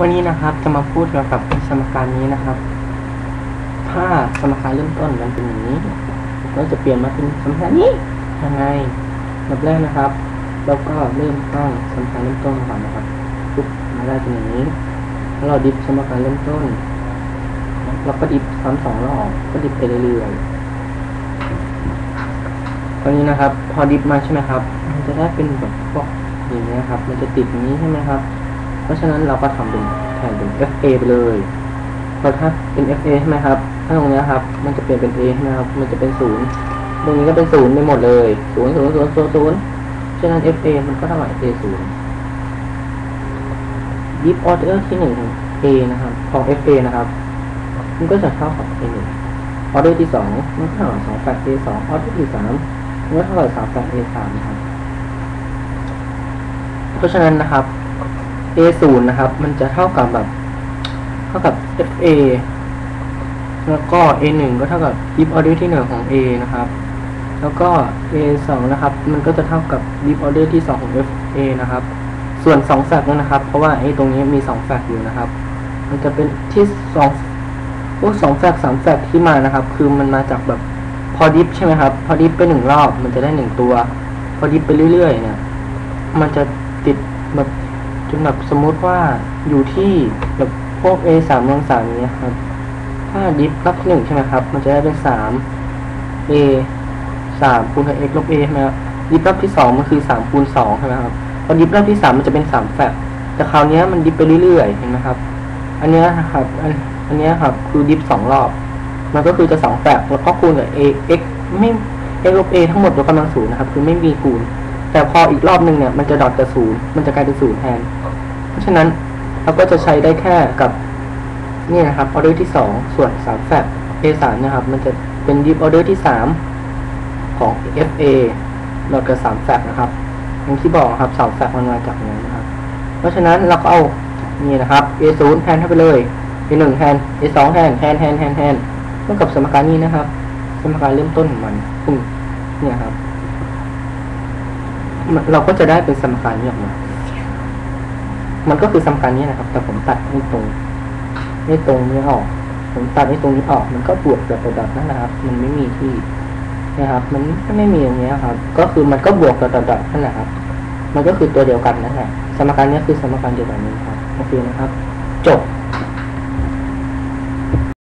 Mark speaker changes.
Speaker 1: วันนี้นะครับจะมาพูดเกี่ยวกับสมการนี้นะครับ ถ้าสมการเริ่มต้นมันเป็นอย่างนี้ เราจะเปลี่ยนมาเป็นสมการนี้ยังไงแบบแรกนะครับ เราก็เริ่มตั้งสมการเริ่มต้นก่อนนะครับปุ๊บมาได้เป็นอย่างนี้แล้วเราดิฟสมการเริ่มต้น เราก็ดิฟซ้ำสองรอบก็ดิฟไปเรื่อยๆตอนนี้นะครับ พอดิฟมาใช่ไหมครับ มันจะได้เป็นแบบพวกอย่างนี้ครับ มันจะติดนี้ใช่ไหมครับ เพราะฉะนั้นเราก็ทำเป็นแทนเป็น FA ไปเลยพอถ้าเป็น FA ใช่ไหมครับ ถ้าตรงเนี้ยครับ มันจะเปลี่ยนเป็น A ใช่ไหมครับ มันจะเป็นศูนย์ตรงนี้ก็เป็นศูนย์ไปหมดเลยศูนย์ศูนย์ศูนย์ศูนย์ศูนย์ฉะนั้น FA มันก็เท่ากับ A ศูนย์ Deep Order ที่หนึ่งของ A นะครับ ของ FA นะครับ มันก็จะเท่ากับ A หนึ่ง Order ที่สองมันก็เท่ากับสองแปด A สอง Order ที่สามมันก็เท่ากับสามแปด A สามนะครับ เพราะฉะนั้นนะครับ A ศูนย์นะครับ มันจะเท่ากับแบบ เท่ากับ FA แล้วก็ A หนึ่งก็เท่ากับ deep order ที่หนึ่งของ A นะครับ แล้วก็ A สองนะครับ มันก็จะเท่ากับ deep order ที่สองของ FA นะครับ ส่วนสองแฟกต์นะครับ เพราะว่าไอ้ตรงนี้มีสองแฟกต์อยู่นะครับ มันจะเป็นที่สองพวกสองแฟกต์สามแฟกต์ที่มานะครับ คือมันมาจากแบบพอดิฟใช่ไหมครับ พอดิฟไปหนึ่งรอบ มันจะได้หนึ่งตัว พอดิฟไปเรื่อยๆ เนี่ย มันจะติดแบบ จนแบบสมมติว่าอยู่ที่แบบพวก A สามลงสามนี้ครับ ถ้าดิฟรอบที่หนึ่งใช่ไหมครับ มันจะได้เป็นสาม A สามคูณกับ x ลบ A ใช่ไหมครับดิฟรอบที่สองมันคือสามคูณสองใช่ไหมครับพอดิฟรอบที่สามมันจะเป็นสามแฟกแต่คราวนี้มันดิฟไปเรื่อยๆเห็นไหมครับ อันนี้นะครับอันอันนี้ครับคือดิฟสองรอบ มันก็คือจะสองแฟกแล้วก็คูณกับ a x ไม่ x ลบ a ทั้งหมดยกกำลังศูนย์นะครับ คือไม่มีคูณ แต่พออีกรอบหนึ่งเนี่ยมันจะดอทกับศูนย์มันจะกลายเป็นศูนย์แทน เพราะฉะนั้นเราก็จะใช้ได้แค่กับนี่นะครับออเดอร์ที่สองส่วนสามแฟกต์ a สามนะครับ มันจะเป็นดิฟออเดอร์ที่สามของ fa ดอทกับสามแฟกนะครับอย่างที่บอกครับสามแฟกมันมาจากนั้นนะครับ เพราะฉะนั้นเราก็เอานี่นะครับ a ศูนย์แทนเข้าไปเลย a หนึ่งแทน a สองแทนแทนแทนแทนแทนเท่ากับสมการนี้นะครับ สมการเริ่มต้นของมันซึ่งเนี่ยครับ เราก็จะได้เป็นสมการนี้ออกมา มันก็คือสมการนี้นะครับ แต่ผมตัดไม่ตรงไม่ตรงนี้ออก ผมตัดไม่ตรงนี้ออก มันก็บวกกับระดับนั่นนะครับ มันไม่มีที่นะครับ มันไม่มีอย่างเงี้ยครับ ก็คือมันก็บวกกับระดับนั่นแหละครับ มันก็คือตัวเดียวกันนั่นแหละ สมการนี้คือสมการเดียวกันนี้ครับ โอเคนะครับ จบ